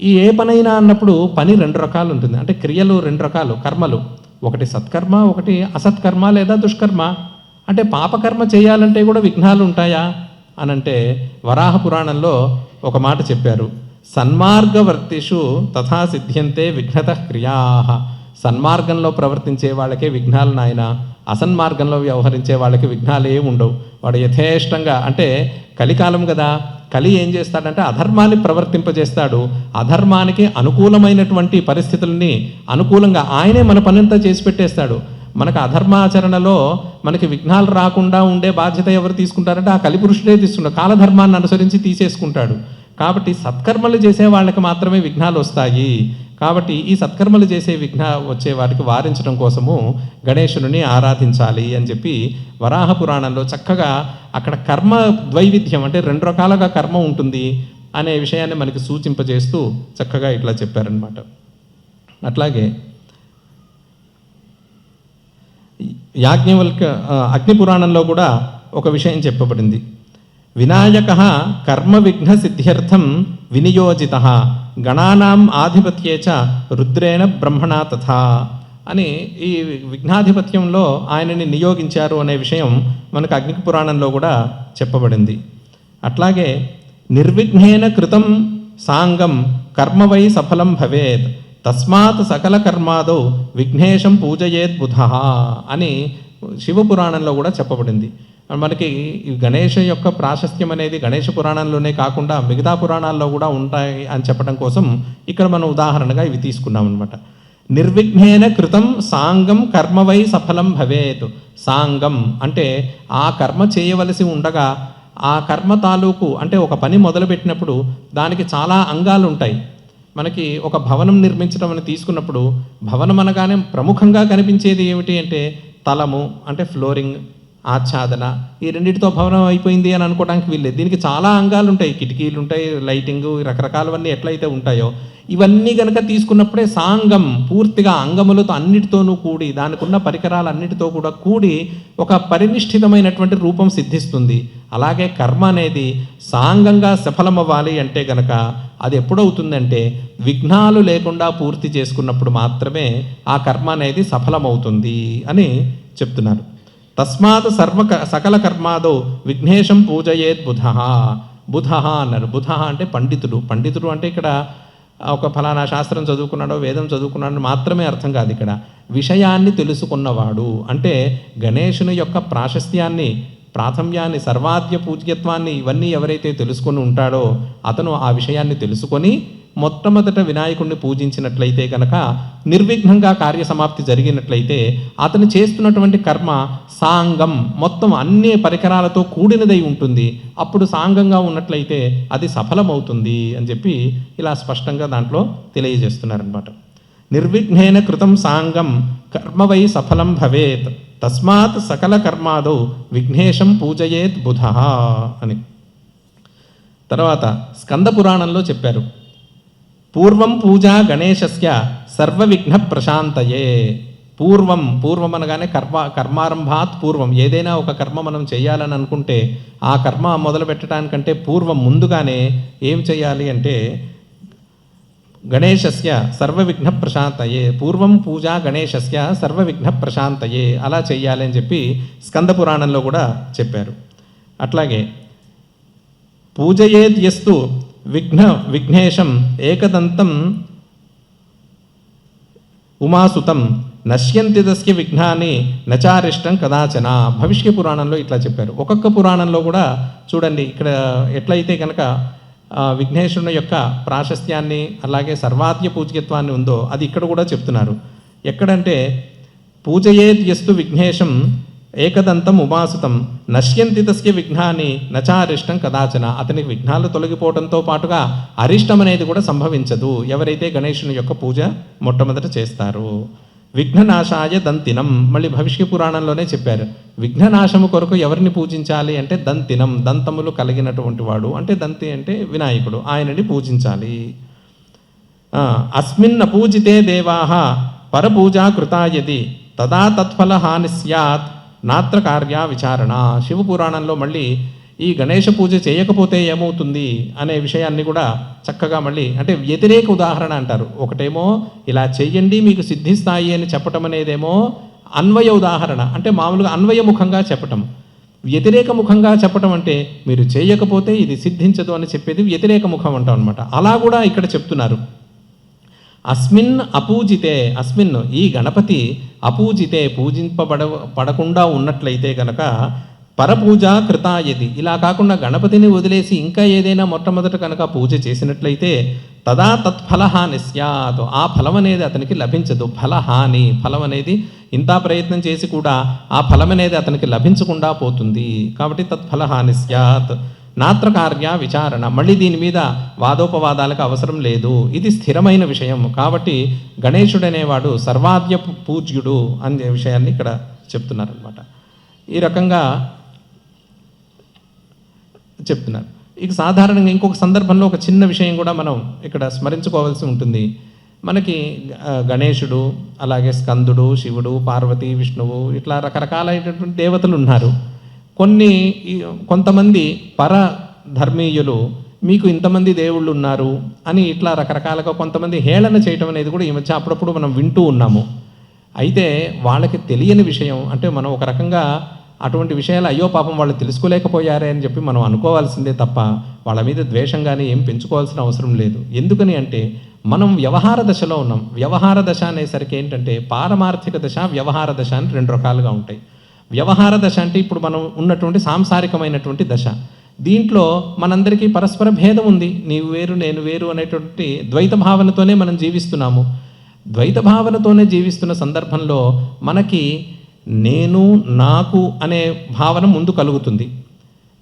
ఈ ఏ పనైనా అన్నప్పుడు పని రెండు రకాలు ఉంటుంది అంటే క్రియలు రెండు రకాలు. కర్మలు. ఒకటి సత్కర్మ ఒకటి అసత్కర్మ లేదా దుష్కర్మ. అంటే పాపకర్మ చేయాలంటే కూడా విఘ్నాలు ఉంటాయా అనంటే వరాహ పురాణంలో ఒక మాట చెప్పారు. సన్మార్గవర్తిషు తథా సిద్ధ్యంతే విఘ్నత క్రియా. సన్మార్గంలో ప్రవర్తించే వాళ్ళకే విఘ్నాలు నాయన. అసన్మార్గంలో వ్యవహరించే వాళ్ళకి విఘ్నాలు ఏమి ఉండవు వాడు యథేష్టంగా అంటే కలికాలం కదా కలి ఏం చేస్తాడంటే అధర్మాన్ని ప్రవర్తింపజేస్తాడు. అధర్మానికి అనుకూలమైనటువంటి పరిస్థితుల్ని అనుకూలంగా ఆయనే మన పనంతా చేసి పెట్టేస్తాడు. మనకు అధర్మాచరణలో మనకి విఘ్నాలు రాకుండా ఉండే బాధ్యత ఎవరు తీసుకుంటారంటే ఆ కలిపురుషుడే తీసుకుంటాడు. కాలధర్మాన్ని అనుసరించి తీసేసుకుంటాడు. కాబట్టి సత్కర్మలు చేసే వాళ్ళకి మాత్రమే విఘ్నాలు వస్తాయి. కాబట్టి ఈ సత్కర్మలు చేసే విఘ్న వచ్చే వారికి వారించడం కోసము గణేశుని ఆరాధించాలి అని చెప్పి వరాహ పురాణంలో చక్కగా అక్కడ కర్మ ద్వైవిధ్యం అంటే రెండు రకాలుగా కర్మ ఉంటుంది అనే విషయాన్ని మనకి సూచింపజేస్తూ చక్కగా ఇట్లా చెప్పారనమాట అట్లాగే యాజ్ఞవల్క అగ్ని పురాణంలో కూడా ఒక విషయం చెప్పబడింది. వినాయక కర్మ విఘ్న సిద్ధ్యర్థం వినియోజిత గణానాం ఆధిపత్యే చ రుద్రేణ బ్రహ్మణా తథా అని ఈ విఘ్నాధిపత్యంలో ఆయనని నియోగించారు అనే విషయం మనకు అగ్ని పురాణంలో కూడా చెప్పబడింది. అట్లాగే నిర్విఘ్నేన కృతం సాంగం కర్మవై సఫలం భవేత్ తస్మాత్ సకల కర్మాదో విఘ్నేశం పూజయేత్ బుధ అని శివపురాణంలో కూడా చెప్పబడింది. మనకి ఈ గణేష యొక్క ప్రాశస్త్యం అనేది గణేష పురాణంలోనే కాకుండా మిగతా పురాణాల్లో కూడా ఉంటాయి అని చెప్పడం కోసం ఇక్కడ మనం ఉదాహరణగా ఇవి తీసుకున్నాం అనమాట నిర్విఘ్నేన కృతం సాంగం కర్మవై సఫలం భవేత్. సాంగం అంటే ఆ కర్మ చేయవలసి ఉండగా ఆ కర్మ తాలూకు అంటే ఒక పని మొదలుపెట్టినప్పుడు దానికి చాలా అంగాలు ఉంటాయి. మనకి ఒక భవనం నిర్మించడం అని తీసుకున్నప్పుడు భవనం అనగానే ప్రముఖంగా కనిపించేది ఏమిటి అంటే తలము అంటే ఫ్లోరింగ్ ఆచ్ఛాదన ఈ రెండింటితో భవనం అయిపోయింది అని అనుకోవడానికి వీల్లేదు. దీనికి చాలా అంగాలు ఉంటాయి కిటికీలు ఉంటాయి లైటింగ్ రకరకాలవన్నీ ఎట్లయితే ఉంటాయో. ఇవన్నీ కనుక తీసుకున్నప్పుడే సాంగం పూర్తిగా అంగములతో అన్నిటితోనూ కూడి దానికి ఉన్న పరికరాలు అన్నిటితో కూడా కూడి ఒక పరినిష్ఠితమైనటువంటి రూపం సిద్ధిస్తుంది. అలాగే కర్మ అనేది సాంగంగా సఫలమవ్వాలి అంటే గనక అది ఎప్పుడవుతుందంటే విఘ్నాలు లేకుండా పూర్తి చేసుకున్నప్పుడు మాత్రమే ఆ కర్మ అనేది సఫలమవుతుంది అని చెప్తున్నారు. తస్మాత్ సర్వ సకల కర్మాదో విఘ్నేశం పూజయేత్ బుధ. బుధ అన్నారు. బుధ అంటే పండితుడు. పండితుడు అంటే ఇక్కడ ఒక ఫలానా శాస్త్రం చదువుకున్నాడో వేదం చదువుకున్నాడో మాత్రమే అర్థం కాదు ఇక్కడ. విషయాన్ని తెలుసుకున్నవాడు. అంటే గణేషుని యొక్క ప్రాశస్త్యాన్ని ప్రాథమ్యాన్ని సర్వాద్య పూజ్యత్వాన్ని ఇవన్నీ ఎవరైతే తెలుసుకొని ఉంటాడో అతను ఆ విషయాన్ని తెలుసుకొని మొట్టమొదట వినాయకుడిని పూజించినట్లయితే కనుక నిర్విఘ్నంగా కార్యసమాప్తి జరిగినట్లయితే అతను చేస్తున్నటువంటి కర్మ సాంగం మొత్తం అన్ని పరికరాలతో కూడినదై ఉంటుంది. అప్పుడు సాంగంగా ఉన్నట్లయితే అది సఫలమవుతుంది అని చెప్పి ఇలా స్పష్టంగా దాంట్లో తెలియజేస్తున్నారనమాట నిర్విఘ్నేన కృతం సాంగం కర్మవై సఫలం భవేత్. తస్మాత్ సకల కర్మాదో విఘ్నేశం పూజయేత్ బుధ అని. తర్వాత స్కంద పురాణంలో చెప్పారు. పూర్వం పూజా గణేశస్య సర్వవిఘ్న ప్రశాంతయే. పూర్వం పూర్వం అనగానే కర్మ కర్మారంభాత్ పూర్వం. ఏదైనా ఒక కర్మ మనం చేయాలని అనుకుంటే ఆ కర్మ మొదలు పెట్టడానికంటే పూర్వం ముందుగానే ఏం చేయాలి అంటే గణేశస్య సర్వవిఘ్న ప్రశాంతయే. పూర్వం పూజా గణేశస్య సర్వవిఘ్న ప్రశాంతయే. అలా చెయ్యాలి అని చెప్పి స్కంద పురాణంలో కూడా చెప్పారు. అట్లాగే పూజయేద్యస్తు విఘ్న విఘ్నేశం ఏకదంతం ఉమాసుతం. నశ్యంతి తస్య విఘ్నాన్ని నచారిష్టం కదాచన. భవిష్య పురాణంలో ఇట్లా చెప్పారు. ఒక్కొక్క పురాణంలో కూడా చూడండి ఇక్కడ ఎట్లయితే కనుక విఘ్నేశ్వరుని యొక్క ప్రాశస్త్యాన్ని అలాగే సర్వాత్య పూజ్యత్వాన్ని ఉందో అది ఇక్కడ కూడా చెప్తున్నారు. ఎక్కడంటే పూజయేద్యస్తు విఘ్నేశం ఏకదంతం ఉమాసుతం. నశ్యంతి తస్య విఘ్నాన్ని నచారిష్టం కదాచన. అతనికి విఘ్నాలు తొలగిపోవడంతో పాటుగా అరిష్టం అనేది కూడా సంభవించదు. ఎవరైతే గణేశుని యొక్క పూజ మొట్టమొదట చేస్తారు. విఘ్ననాశాయ దంతినం. మళ్ళీ భవిష్య పురాణంలోనే చెప్పారు. విఘ్ననాశము కొరకు ఎవరిని పూజించాలి అంటే దంతినం. దంతములు కలిగినటువంటి వాడు. అంటే దంతి అంటే వినాయకుడు. ఆయనని పూజించాలి. అస్మిన్న పూజితే దేవాహ పరపూజా కృతా యది తదా తత్ఫల హాని స్యాత్. నాత్ర కార్య విచారణ. శివపురాణంలో మళ్ళీ ఈ గణేష పూజ చేయకపోతే ఏమవుతుంది అనే విషయాన్ని కూడా చక్కగా మళ్ళీ అంటే వ్యతిరేక ఉదాహరణ అంటారు. ఒకటేమో ఇలా చెయ్యండి మీకు సిద్ధిస్తాయి అని చెప్పటం అనేదేమో అన్వయ ఉదాహరణ. అంటే మామూలుగా అన్వయముఖంగా చెప్పటం. వ్యతిరేక ముఖంగా చెప్పటం అంటే మీరు చేయకపోతే ఇది సిద్ధించదు అని చెప్పేది వ్యతిరేక ముఖం అంటాం అనమాట అలా కూడా ఇక్కడ చెప్తున్నారు. అస్మిన్ అపూజితే అస్మిన్ ఈ గణపతి అపూజితే పూజింపబడ పడకుండా ఉన్నట్లయితే గనక పరపూజ కృతాయతి. ఇలా కాకుండా గణపతిని వదిలేసి ఇంకా ఏదైనా మొట్టమొదట కనుక పూజ చేసినట్లయితే తదా తత్ఫలహాని స్యాత్ ఆ ఫలం అనేది అతనికి లభించదు. ఫలహాని. ఫలం అనేది ఇంత ప్రయత్నం చేసి కూడా ఆ ఫలం అనేది అతనికి లభించకుండా పోతుంది. కాబట్టి తత్ఫలహాని స్యాత్ నాత్ర కార్య విచారణ. మళ్ళీ దీని మీద వాదోపవాదాలకు అవసరం లేదు. ఇది స్థిరమైన విషయం. కాబట్టి గణేశుడనేవాడు సర్వాద్య పూజ్యుడు అనే విషయాన్ని ఇక్కడ చెప్తున్నారనమాట ఈ రకంగా చెప్తున్నారు. ఇక సాధారణంగా ఇంకొక సందర్భంలో ఒక చిన్న విషయం కూడా మనం ఇక్కడ స్మరించుకోవాల్సి ఉంటుంది. మనకి గణేశుడు అలాగే స్కందుడు శివుడు పార్వతి విష్ణువు ఇట్లా రకరకాలైనటువంటి దేవతలు ఉన్నారు. కొన్ని కొంతమంది పర ధర్మీయులు మీకు ఇంతమంది దేవుళ్ళు ఉన్నారు అని ఇట్లా రకరకాలుగా కొంతమంది హేళన చేయటం అనేది కూడా ఈ మధ్య అప్పుడప్పుడు మనం వింటూ ఉన్నాము. అయితే వాళ్ళకి తెలియని విషయం అంటే మనం ఒక రకంగా అటువంటి విషయాలు అయ్యో పాపం వాళ్ళు తెలుసుకోలేకపోయారే అని చెప్పి మనం అనుకోవాల్సిందే తప్ప వాళ్ళ మీద ద్వేషం కానీ ఏం పెంచుకోవాల్సిన అవసరం లేదు. ఎందుకని అంటే మనం వ్యవహార దశలో ఉన్నాం. వ్యవహార దశ అనేసరికి ఏంటంటే పారమార్థిక దశ వ్యవహార దశ అని రెండు రకాలుగా ఉంటాయి. వ్యవహార దశ అంటే ఇప్పుడు మనం ఉన్నటువంటి సాంసారికమైనటువంటి దశ. దీంట్లో మనందరికీ పరస్పర భేదం ఉంది. నీవు వేరు నేను వేరు అనేటువంటి ద్వైత భావనతోనే మనం జీవిస్తున్నాము. ద్వైత భావనతోనే జీవిస్తున్న సందర్భంలో మనకి నేను నాకు అనే భావన ముందు కలుగుతుంది.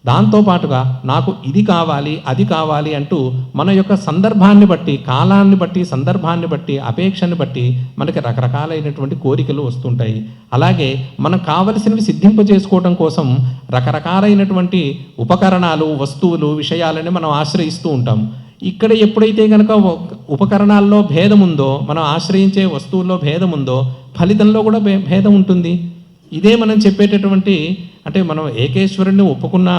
దాంతోపాటుగా నాకు ఇది కావాలి అది కావాలి అంటూ మన యొక్క సందర్భాన్ని బట్టి కాలాన్ని బట్టి సందర్భాన్ని బట్టి అపేక్షని బట్టి మనకి రకరకాలైనటువంటి కోరికలు వస్తుంటాయి. అలాగే మనం కావలసినవి సిద్ధింపజేసుకోవడం కోసం రకరకాలైనటువంటి ఉపకరణాలు వస్తువులు విషయాలని మనం ఆశ్రయిస్తూ ఉంటాం. ఇక్కడ ఎప్పుడైతే కనుక ఉపకరణాల్లో భేదం ఉందో మనం ఆశ్రయించే వస్తువుల్లో భేదం ఉందో ఫలితంలో కూడా భేదం ఉంటుంది. ఇదే మనం చెప్పేటటువంటి అంటే మనం ఏకేశ్వరుణ్ణి ఒప్పుకున్న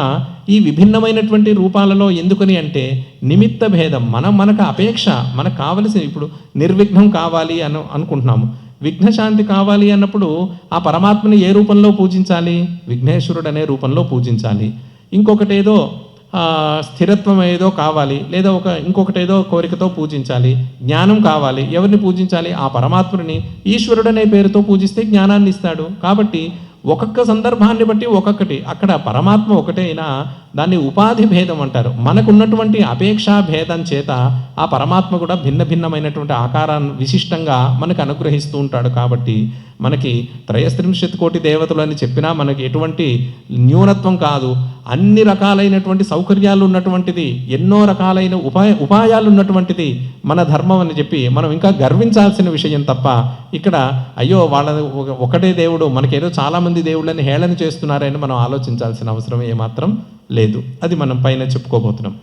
ఈ విభిన్నమైనటువంటి రూపాలలో ఎందుకని అంటే నిమిత్త భేదం మనం మనకు అపేక్ష మనకు కావలసిన ఇప్పుడు నిర్విఘ్నం కావాలి అని అనుకుంటున్నాము. విఘ్నశాంతి కావాలి అన్నప్పుడు ఆ పరమాత్మని ఏ రూపంలో పూజించాలి? విఘ్నేశ్వరుడు అనే రూపంలో పూజించాలి. ఇంకొకటి ఏదో స్థిరత్వం ఏదో కావాలి లేదా ఒక ఇంకొకటి ఏదో కోరికతో పూజించాలి జ్ఞానం కావాలి ఎవరిని పూజించాలి? ఆ పరమాత్ముడిని ఈశ్వరుడు అనే పేరుతో పూజిస్తే జ్ఞానాన్ని ఇస్తాడు. కాబట్టి ఒక్కొక్క సందర్భాన్ని బట్టి ఒక్కొక్కటి. అక్కడ పరమాత్మ ఒకటే అయినా దాన్ని ఉపాధి భేదం అంటారు. మనకున్నటువంటి అపేక్షా భేదం చేత ఆ పరమాత్మ కూడా భిన్న భిన్నమైనటువంటి ఆకారాన్ని విశిష్టంగా మనకు అనుగ్రహిస్తూ ఉంటాడు కాబట్టి మనకి త్రయస్త్రింశత్ కోటి దేవతలు అని చెప్పినా మనకి ఎటువంటి న్యూనత్వం కాదు. అన్ని రకాలైనటువంటి సౌకర్యాలు ఉన్నటువంటిది ఎన్నో రకాలైన ఉపాయ ఉపాయాలు ఉన్నటువంటిది మన ధర్మం అని చెప్పి మనం ఇంకా గర్వించాల్సిన విషయం తప్ప ఇక్కడ అయ్యో వాళ్ళ ఒకటే దేవుడు మనకేదో చాలామంది దేవుళ్ళని హేళన చేస్తున్నారని మనం ఆలోచించాల్సిన అవసరం ఏమాత్రం లేదు. అది మనం పైన చెప్పుకోబోతున్నాం.